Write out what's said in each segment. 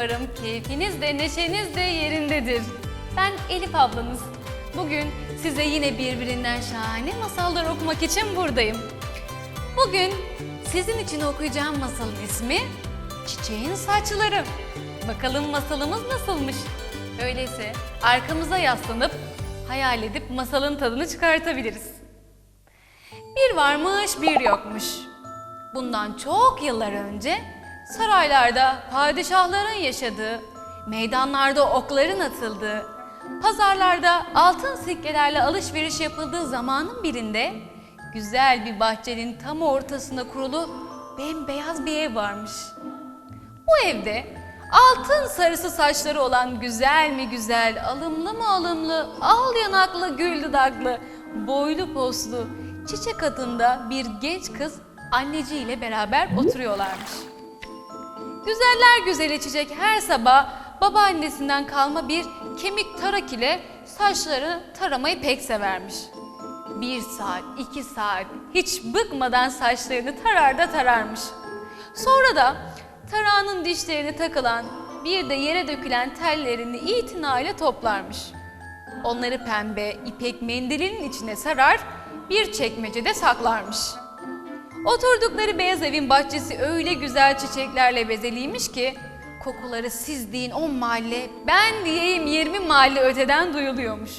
Umarım keyfiniz de neşeniz de yerindedir. Ben Elif ablanız. Bugün size yine birbirinden şahane masallar okumak için buradayım. Bugün sizin için okuyacağım masalın ismi Çiçeğin Saçları. Bakalım masalımız nasılmış? Öyleyse arkamıza yaslanıp hayal edip masalın tadını çıkartabiliriz. Bir varmış bir yokmuş. Bundan çok yıllar önce saraylarda padişahların yaşadığı, meydanlarda okların atıldığı, pazarlarda altın sikkelerle alışveriş yapıldığı zamanın birinde güzel bir bahçenin tam ortasında kurulu bembeyaz bir ev varmış. Bu evde altın sarısı saçları olan güzel mi güzel, alımlı mı alımlı, al yanaklı, gül dudaklı, boylu poslu, çiçek adında bir genç kız anneciğiyle beraber oturuyorlarmış. Güzeller güzeli çiçek her sabah babaannesinden kalma bir kemik tarak ile saçlarını taramayı pek severmiş. Bir saat, iki saat hiç bıkmadan saçlarını tarar da tararmış. Sonra da tarağının dişlerine takılan bir de yere dökülen tellerini itinayla toplarmış. Onları pembe ipek mendilinin içine sarar, bir çekmecede saklarmış. Oturdukları beyaz evin bahçesi öyle güzel çiçeklerle bezeliymiş ki kokuları siz deyin 10 mahalle, ben diyeyim 20 mahalle öteden duyuluyormuş.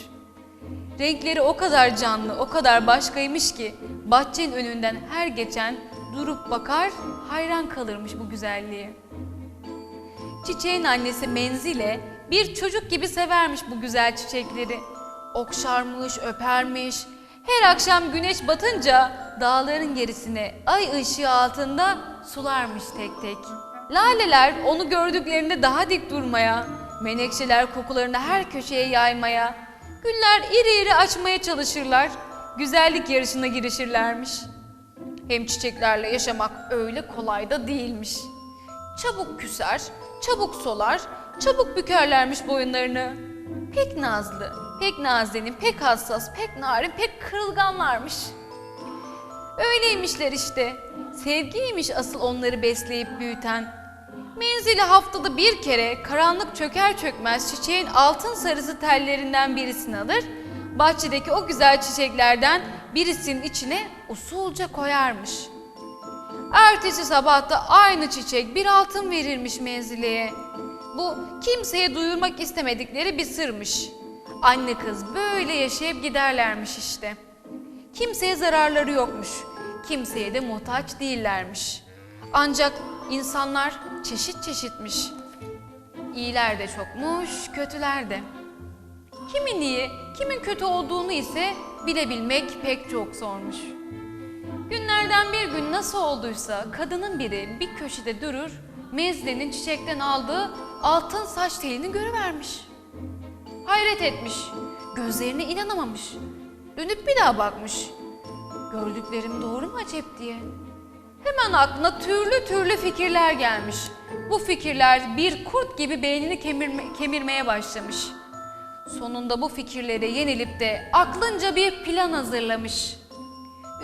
Renkleri o kadar canlı, o kadar başkaymış ki bahçenin önünden her geçen durup bakar, hayran kalırmış bu güzelliğe. Çiçeğin annesi Menzile bir çocuk gibi severmiş bu güzel çiçekleri. Okşarmış, öpermiş. Her akşam güneş batınca dağların gerisine ay ışığı altında sularmış tek tek. Laleler onu gördüklerinde daha dik durmaya, menekşeler kokularını her köşeye yaymaya, güller iri iri açmaya çalışırlar, güzellik yarışına girişirlermiş. Hem çiçeklerle yaşamak öyle kolay da değilmiş. Çabuk küser, çabuk solar, çabuk bükerlermiş boyunlarını. Pek nazlı, pek nazenin, pek hassas, pek narin, pek kırılganlarmış. Öyleymişler işte. Sevgiymiş asıl onları besleyip büyüten. Menzili haftada bir kere karanlık çöker çökmez çiçeğin altın sarısı tellerinden birisini alır, bahçedeki o güzel çiçeklerden birisinin içine usulca koyarmış. Ertesi sabah da aynı çiçek bir altın verirmiş menzileye. Bu kimseye duyurmak istemedikleri bir sırmış. Anne kız böyle yaşayıp giderlermiş işte. Kimseye zararları yokmuş. Kimseye de muhtaç değillermiş. Ancak insanlar çeşit çeşitmiş. İyiler de çokmuş, kötüler de. Kimin iyi, kimin kötü olduğunu ise bilebilmek pek çok zormuş. Günlerden bir gün nasıl olduysa kadının biri bir köşede durur, Mezle'nin çiçekten aldığı altın saç telini görüvermiş. Hayret etmiş, gözlerine inanamamış. Dönüp bir daha bakmış. Gördüklerim doğru mu acep diye. Hemen aklına türlü türlü fikirler gelmiş. Bu fikirler bir kurt gibi beynini kemirme- kemirmeye başlamış. Sonunda bu fikirlere yenilip de aklınca bir plan hazırlamış.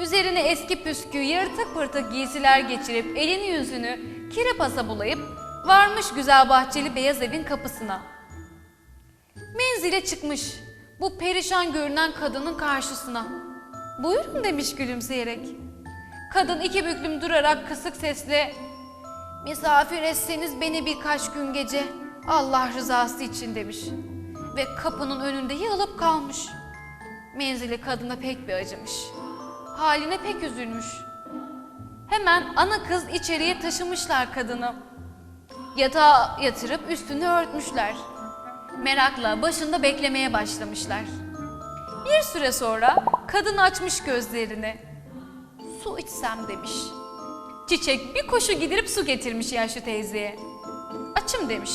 Üzerine eski püskü, yırtık pırtık giysiler geçirip elini yüzünü kirepasa bulayıp varmış güzel bahçeli beyaz evin kapısına. Menzile çıkmış bu perişan görünen kadının karşısına. Buyurun demiş gülümseyerek. Kadın iki büklüm durarak kısık sesle Misafir etseniz beni birkaç gün gece Allah rızası için demiş. Ve kapının önünde yığılıp kalmış. Menzili kadına pek bir acımış. Haline pek üzülmüş. Hemen ana kız içeriye taşımışlar kadını. Yatağa yatırıp üstünü örtmüşler. Merakla başında beklemeye başlamışlar. Bir süre sonra kadın açmış gözlerini. Su içsem demiş. Çiçek bir koşu gidip su getirmiş yaşlı teyzeye. Açım demiş.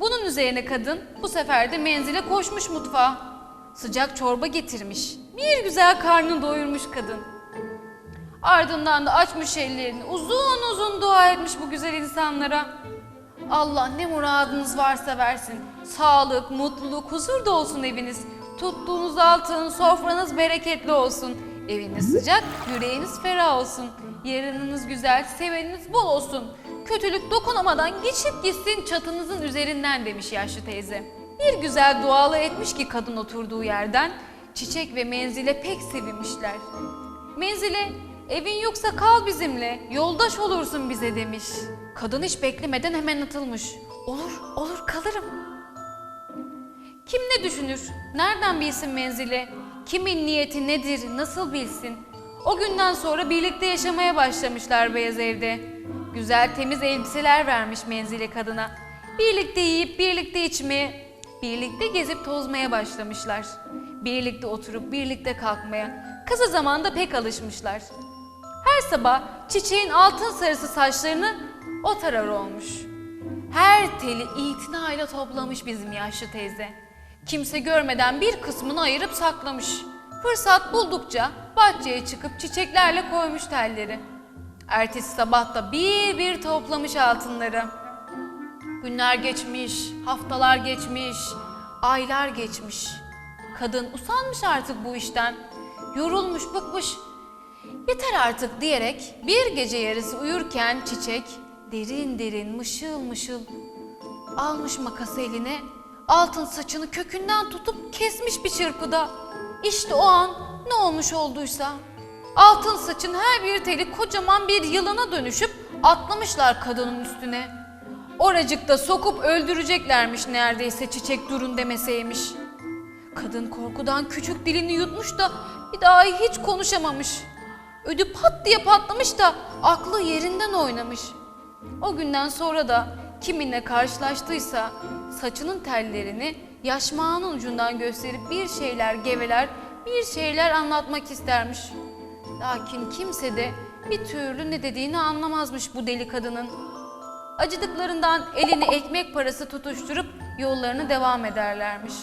Bunun üzerine kadın bu sefer de menzile koşmuş mutfağa. Sıcak çorba getirmiş. Bir güzel karnını doyurmuş kadın. Ardından da açmış ellerini uzun uzun dua etmiş bu güzel insanlara. Allah ne muradınız varsa versin. Sağlık, mutluluk, huzur da olsun eviniz. Tuttuğunuz altın, sofranız bereketli olsun. Eviniz sıcak, yüreğiniz ferah olsun. Yarınınız güzel, seveniniz bol olsun. kötülük dokunamadan geçip gitsin çatınızın üzerinden demiş yaşlı teyze. Bir güzel dualı etmiş ki kadın oturduğu yerden çiçek ve menzile pek sevinmişler. Menzile evin yoksa kal bizimle yoldaş olursun bize demiş. Kadın hiç beklemeden hemen atılmış. Olur olur kalırım. Kim ne düşünür? Nereden bilsin menzili? Kimin niyeti nedir? Nasıl bilsin? O günden sonra birlikte yaşamaya başlamışlar beyaz evde. Güzel temiz elbiseler vermiş menzile kadına. Birlikte yiyip birlikte içmeye, birlikte gezip tozmaya başlamışlar. Birlikte oturup birlikte kalkmaya. Kısa zamanda pek alışmışlar. Her sabah çiçeğin altın sarısı saçlarını o tarar olmuş. Her teli itinayla toplamış bizim yaşlı teyze. Kimse görmeden bir kısmını ayırıp saklamış. Fırsat buldukça bahçeye çıkıp çiçeklerle koymuş telleri. Ertesi sabah da bir bir toplamış altınları. Günler geçmiş, haftalar geçmiş, aylar geçmiş. Kadın usanmış artık bu işten. Yorulmuş, bıkmış. Yeter artık diyerek bir gece yarısı uyurken çiçek derin derin mışıl mışıl almış makası eline altın saçını kökünden tutup kesmiş bir çırpıda. İşte o an ne olmuş olduysa altın saçın her bir teli kocaman bir yılana dönüşüp atlamışlar kadının üstüne. Oracıkta sokup öldüreceklermiş neredeyse çiçek durun demeseymiş. Kadın korkudan küçük dilini yutmuş da bir daha hiç konuşamamış. Ödü pat diye patlamış da aklı yerinden oynamış. O günden sonra da kiminle karşılaştıysa saçının tellerini yaşmağının ucundan gösterip bir şeyler geveler, bir şeyler anlatmak istermiş. Lakin kimse de bir türlü ne dediğini anlamazmış bu deli kadının. Acıdıklarından elini ekmek parası tutuşturup yollarını devam ederlermiş.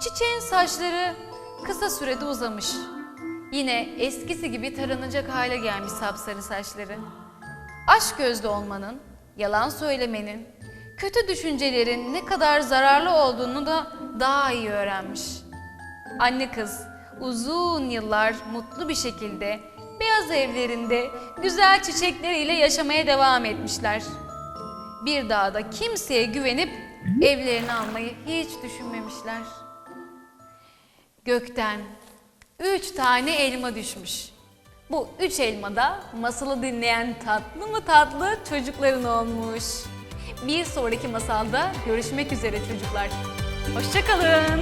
Çiçeğin saçları kısa sürede uzamış. Yine eskisi gibi taranacak hale gelmiş sapsarı saçları. Aşk gözlü olmanın, yalan söylemenin, kötü düşüncelerin ne kadar zararlı olduğunu da daha iyi öğrenmiş. Anne kız uzun yıllar mutlu bir şekilde beyaz evlerinde güzel çiçekleriyle yaşamaya devam etmişler. Bir daha da kimseye güvenip evlerini almayı hiç düşünmemişler. Gökten üç tane elma düşmüş. Bu üç elmada masalı dinleyen tatlı mı tatlı çocukların olmuş. Bir sonraki masalda görüşmek üzere çocuklar. Hoşçakalın.